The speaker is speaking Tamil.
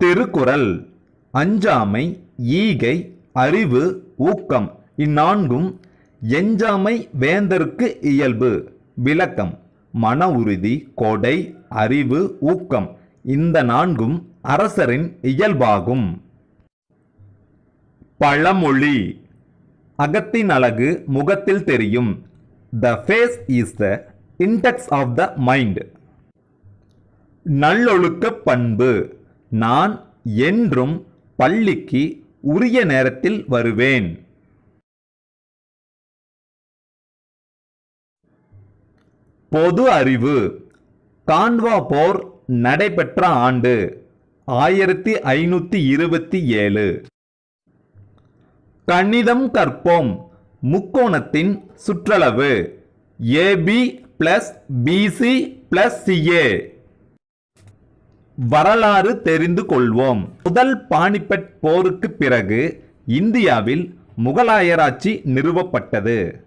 திருக்குறள் அஞ்சாமை ஈகை அறிவு ஊக்கம். இந்நான்கும் எஞ்சாமை வேந்தருக்கு இயல்பு. விளக்கம் மன உறுதி கொடை அறிவு ஊக்கம். இந்த நான்கும் அரசரின் இயல்பாகும். பழமொழி அகத்தின் அழகு முகத்தில் தெரியும். The face is the index of the mind நல்லொழுக்க பண்பு. நான் என்றும் பள்ளிக்கு உரிய நேரத்தில் வருவேன். பொது அறிவு. கான்வா போர் நடைபெற்ற ஆண்டு ஆயிரத்தி ஐநூற்றி இருபத்தி ஏழு. கணிதம் கற்போம். முக்கோணத்தின் சுற்றளவு. A B plus B C plus C A வரலாறு தெரிந்து கொள்வோம். முதல் பானிபட் போருக்கு பிறகு இந்தியாவில் முகலாயராட்சி நிறுவப்பட்டது.